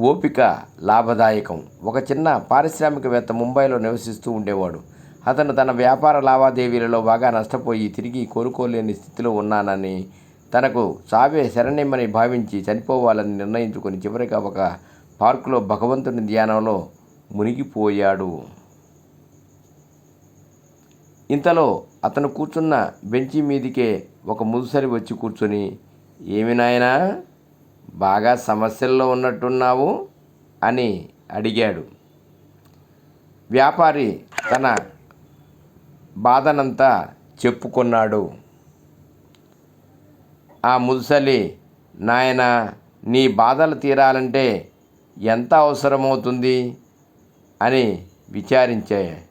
ఓపిక లాభదాయకం. ఒక చిన్న పారిశ్రామికవేత్త ముంబైలో నివసిస్తూ ఉండేవాడు. అతను తన వ్యాపార లావాదేవీలలో బాగా నష్టపోయి తిరిగి కోలుకోలేని స్థితిలో ఉన్నానని తనకు చావే శరణ్యమని భావించి చనిపోవాలని నిర్ణయించుకుని చివరిగా ఒక పార్కులో భగవంతుని ధ్యానంలో మునిగిపోయాడు. ఇంతలో అతను కూర్చున్న బెంచి మీదికే ఒక ముదుసరి వచ్చి కూర్చొని ఏమి నాయనా? బాగా సమస్యల్లో ఉన్నట్టున్నావు అని అడిగాడు. వ్యాపారి తన బాధనంతా చెప్పుకున్నాడు. ఆ ముదుసలి నాయన నీ బాధలు తీరాలంటే ఎంత అవసరమవుతుంది? అని విచారించే.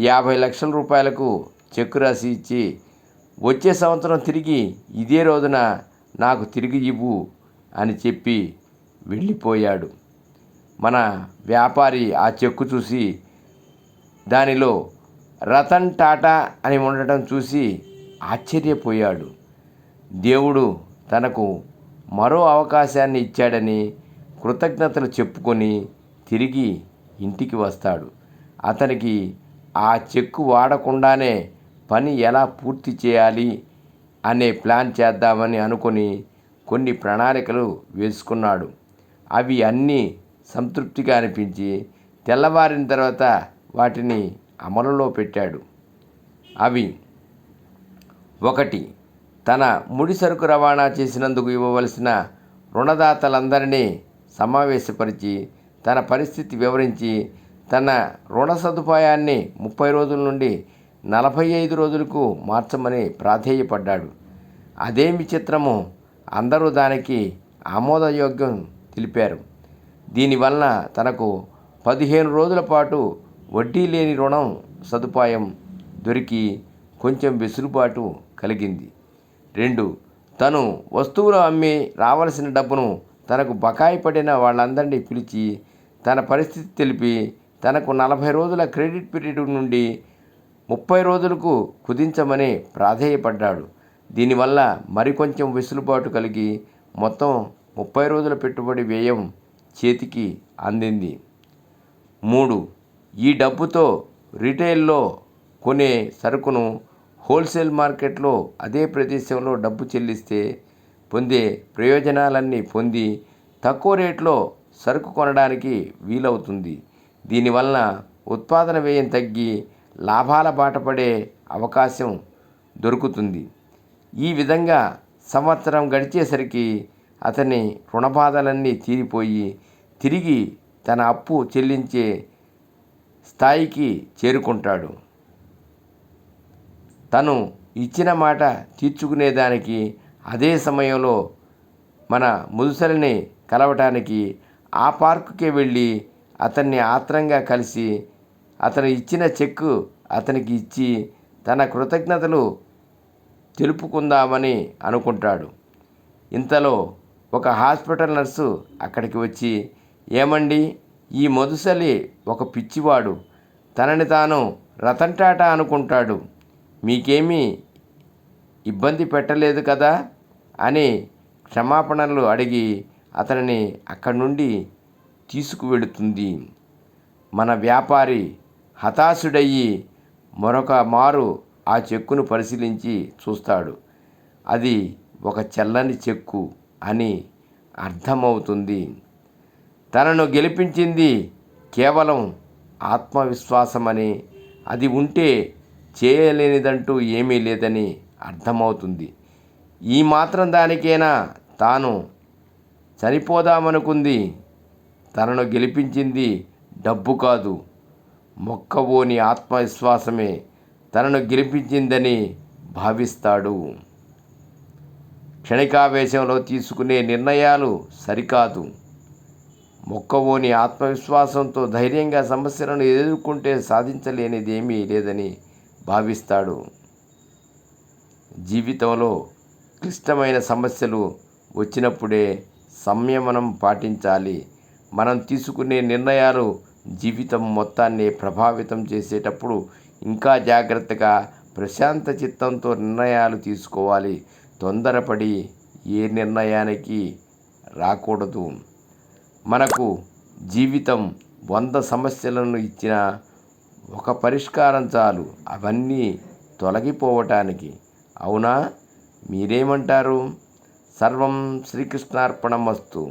యాభై లక్షల రూపాయలకు చెక్కు రాసి ఇచ్చి వచ్చే సంవత్సరం తిరిగి ఇదే రోజున నాకు తిరిగి ఇవ్వు అని చెప్పి వెళ్ళిపోయాడు. మన వ్యాపారి ఆ చెక్కు చూసి దానిలో రతన్ టాటా అని ఉండటం చూసి ఆశ్చర్యపోయాడు. దేవుడు తనకు మరో అవకాశాన్ని ఇచ్చాడని కృతజ్ఞతలు చెప్పుకొని తిరిగి ఇంటికి వస్తాడు. అతనికి ఆ చెక్కు వాడకుండానే పని ఎలా పూర్తి చేయాలి అనే ప్లాన్ చేద్దామని అనుకొని కొన్ని ప్రణాళికలు వేసుకున్నాడు. అవి అన్నీ సంతృప్తిగా అనిపించి తెల్లవారిన తర్వాత వాటిని అమలులో పెట్టాడు. అవి ఒకటి తన ముడి సరుకు రవాణా చేసినందుకు ఇవ్వవలసిన రుణదాతలందరినీ సమావేశపరిచి తన పరిస్థితి వివరించి తన రుణ సదుపాయాన్ని ముప్పై రోజుల నుండి నలభై ఐదు రోజులకు మార్చమని ప్రాధేయపడ్డాడు. అదేమి చిత్రము అందరూ దానికి ఆమోదయోగ్యం తెలిపారు. దీనివలన తనకు పదిహేను రోజుల పాటు వడ్డీ లేని రుణం సదుపాయం దొరికి కొంచెం వెసులుబాటు కలిగింది. రెండు తను వస్తువులు అమ్మి రావలసిన డబ్బును తనకు బకాయి పడిన వాళ్ళందరినీ పిలిచి తన పరిస్థితి తెలిపి తనకు నలభై రోజుల క్రెడిట్ పీరియడ్ నుండి ముప్పై రోజులకు కుదించమని ప్రాధేయపడ్డాడు. దీనివల్ల మరికొంచెం వెసులుబాటు కలిగి మొత్తం ముప్పై రోజుల పెట్టుబడి వ్యయం చేతికి అందింది. మూడు. ఈ డబ్బుతో రిటైల్లో కొనే సరుకును హోల్సేల్ మార్కెట్లో అదే ప్రదేశంలో డబ్బు చెల్లిస్తే పొందే ప్రయోజనాలన్నీ పొంది తక్కువ రేట్లో సరుకు కొనడానికి వీలవుతుంది. దీనివలన ఉత్పాదన వ్యయం తగ్గి లాభాల బాట పడే అవకాశం దొరుకుతుంది. ఈ విధంగా సంవత్సరం గడిచేసరికి అతని రుణబాధలన్నీ తీరిపోయి తిరిగి తన అప్పు చెల్లించే స్థాయికి చేరుకుంటాడు. తను ఇచ్చిన మాట తీర్చుకునేదానికి అదే సమయంలో మన ముదుసలిని కలవటానికి ఆ పార్కుకే వెళ్ళి అతన్ని ఆత్రంగా కలిసి అతను ఇచ్చిన చెక్కు అతనికి ఇచ్చి తన కృతజ్ఞతలు తెలుపుకుందామని అనుకుంటాడు. ఇంతలో ఒక హాస్పిటల్ నర్సు అక్కడికి వచ్చి ఏమండి ఈ మొదుసలి ఒక పిచ్చివాడు. తనని తాను రతన్ టాటా అనుకుంటాడు. మీకేమీ ఇబ్బంది పెట్టలేదు కదా? అని క్షమాపణలు అడిగి అతనిని అక్కడి నుండి తీసుకువెడుతుంది మన వ్యాపారి హతాశుడయ్యి మరొక మారు ఆ చెక్కును పరిశీలించి చూస్తాడు. అది ఒక చెల్లని చెక్కు అని అర్థమవుతుంది. తనను గెలిపించింది కేవలం ఆత్మవిశ్వాసమని అది ఉంటే చేయలేనిదంటూ ఏమీ లేదని అర్థమవుతుంది. ఈ మాత్రం దానికైనా? తాను చనిపోదామనుకుంది. తనను గెలిపించింది డబ్బు కాదు. మొక్కవోని ఆత్మవిశ్వాసమే తనను గెలిపించిందని భావిస్తాడు. క్షణికావేశంలో తీసుకునే నిర్ణయాలు సరికాదు. మొక్కవోని ఆత్మవిశ్వాసంతో ధైర్యంగా సమస్యలను ఎదుర్కొంటే సాధించలేనిదేమీ లేదని భావిస్తాడు. జీవితంలో క్లిష్టమైన సమస్యలు వచ్చినప్పుడే సంయమనం పాటించాలి. మనం తీసుకునే నిర్ణయాలు జీవితం మొత్తాన్ని ప్రభావితం చేసేటప్పుడు ఇంకా జాగ్రత్తగా ప్రశాంత చిత్తంతో నిర్ణయాలు తీసుకోవాలి. తొందరపడి ఏ నిర్ణయానికి రాకూడదు. మనకు జీవితం వంద సమస్యలను ఇచ్చిన ఒక పరిష్కారం చాలు. అవన్నీ తొలగిపోవటానికి. అవునా? మీరేమంటారు? సర్వం శ్రీకృష్ణార్పణమస్తు.